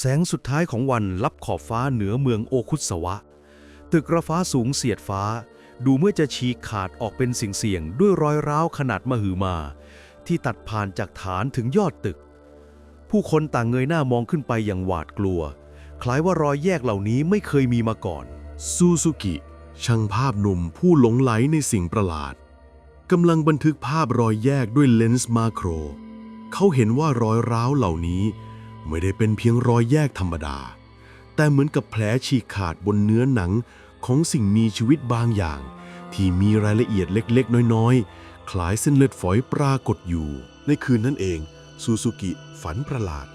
แสงสุดท้ายของวันลับขอบฟ้าเหนือเมืองโอคุสวะ ตึกระฟ้าสูงเสียดฟ้า ดูเมื่อจะฉีกขาดออกเป็นสิ่งเสี่ยงด้วยรอยร้าวขนาดมหึมา ที่ตัดผ่านจากฐานถึงยอดตึก ผู้คนต่างเงยหน้ามองขึ้นไปอย่างหวาดกลัว คล้ายว่ารอยแยกเหล่านี้ไม่เคยมีมาก่อน ซูซูกิ ช่างภาพหนุ่มผู้หลงไหลในสิ่งประหลาดกำลังบันทึกภาพรอยแยกด้วยเลนส์มาโคร เขาเห็นว่ารอยร้าวเหล่านี้ ไม่ได้เป็นเพียงรอยแยกธรรมดา แต่เหมือนกับแผลฉีกขาดบนเนื้อหนังของสิ่งมีชีวิตบางอย่าง ที่มีรายละเอียดเล็กๆ น้อยๆ คล้ายเส้นเลือดฝอยปรากฏอยู่ ในคืนนั้นเองซูซูกิฝันประหลาด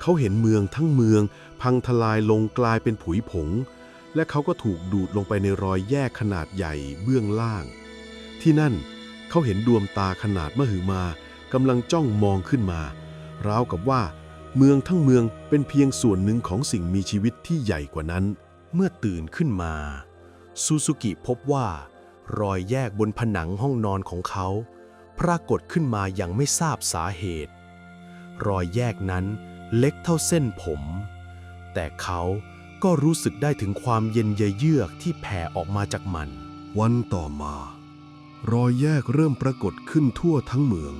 เขาเห็นเมืองทั้งเมือง พังทลายลงกลายเป็นผุยผง และเขาก็ถูกดูดลงไปในรอยแยกขนาดใหญ่เบื้องล่าง ที่นั่นเขาเห็นดวงตาขนาดมหึมากำลังจ้องมองขึ้นมา ราวกับว่า เมืองทั้งเมืองเป็นเพียงส่วนหนึ่งของสิ่งมีชีวิตที่ใหญ่กว่านั้น เมื่อตื่นขึ้นมา ซูซูกิพบว่า รอยแยกบนผนังห้องนอนของเขา ปรากฏขึ้นมาอย่างไม่ทราบสาเหตุ รอยแยกนั้นเล็กเท่าเส้นผม แต่เขาก็รู้สึกได้ถึงความเย็นเยือกที่แผ่ออกมาจากมัน วันต่อมา รอยแยกเริ่มปรากฏขึ้นทั่วทั้งเมือง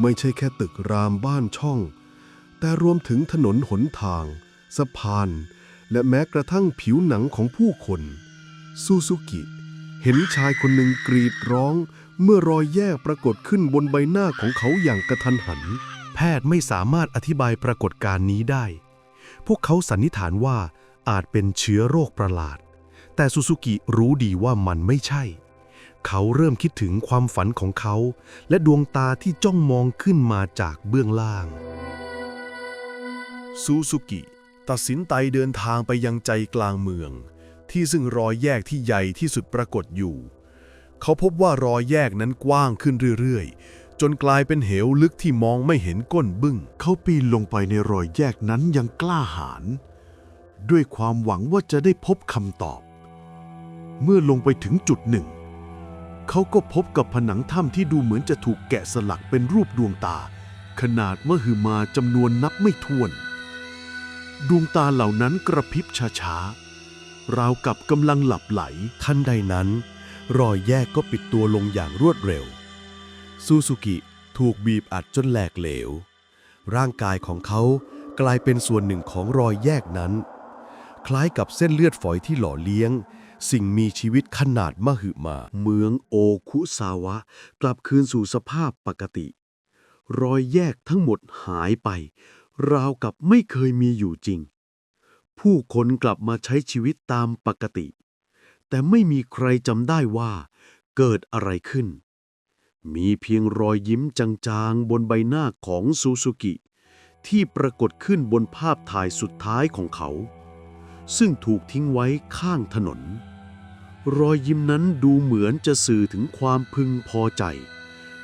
ไม่ใช่แค่ตึกรามบ้านช่อง แต่รวมถึงถนนหนทาง สะพาน และแม้กระทั่งผิวหนังของผู้คนซูซูกิ เห็นชายคนหนึ่งกรีดร้อง เมื่อรอยแยกปรากฏขึ้นบนใบหน้าของเขาอย่างกระทันหัน แพทย์ไม่สามารถอธิบายปรากฏการณ์นี้ได้ พวกเขาสันนิษฐานว่าอาจเป็นเชื้อโรคประหลาด แต่ซูซูกิรู้ดีว่ามันไม่ใช่ เขาเริ่มคิดถึงความฝันของเขา และดวงตาที่จ้องมองขึ้นมาจากเบื้องล่าง ซูซูกิตัดสินใจเดินทางไปยังใจกลางเมือง ที่ซึ่งรอยแยกที่ใหญ่ที่สุดปรากฏอยู่ เขาพบว่ารอยแยกนั้นกว้างขึ้นเรื่อยๆ จนกลายเป็นเหวลึกที่มองไม่เห็นก้นบึ้ง เขาปีนลงไปในรอยแยกนั้นอยังกล้าหาญด้วยความหวังว่าจะได้พบคำตอบ เมื่อลงไปถึงจุดหนึ่ง เขาก็พบกับผนังถ้ำที่ดูเหมือนจะถูกแกะสลักเป็นรูปดวงตา ขนาดมหึมาจำนวนนับไม่ถ้วน ดวงตาเหล่านั้นกระพริบช้าๆ ราวกับกำลังหลับไหล ทันใดนั้น รอยแยกก็ปิดตัวลงอย่างรวดเร็ว ซูซูกิถูกบีบอัดจนแหลกเหลว ร่างกายของเขากลายเป็นส่วนหนึ่งของรอยแยกนั้น คล้ายกับเส้นเลือดฝอยที่หล่อเลี้ยง สิ่งมีชีวิตขนาดมหึมา เมืองโอคุซาวะ กลับคืนสู่สภาพปกติ รอยแยกทั้งหมดหายไป ราวกับไม่เคยมีอยู่จริง ผู้คนกลับมาใช้ชีวิตตามปกติ แต่ไม่มีใครจำได้ว่าเกิดอะไรขึ้น มีเพียงรอยยิ้มจางๆ บนใบหน้าของซูซูกิ ที่ปรากฏขึ้นบนภาพถ่ายสุดท้ายของเขา ซึ่งถูกทิ้งไว้ข้างถนน รอยยิ้มนั้นดูเหมือนจะสื่อถึงความพึงพอใจ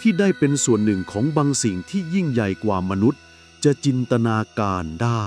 ที่ได้เป็นส่วนหนึ่งของบางสิ่งที่ยิ่งใหญ่กว่ามนุษย์ จะจินตนาการได้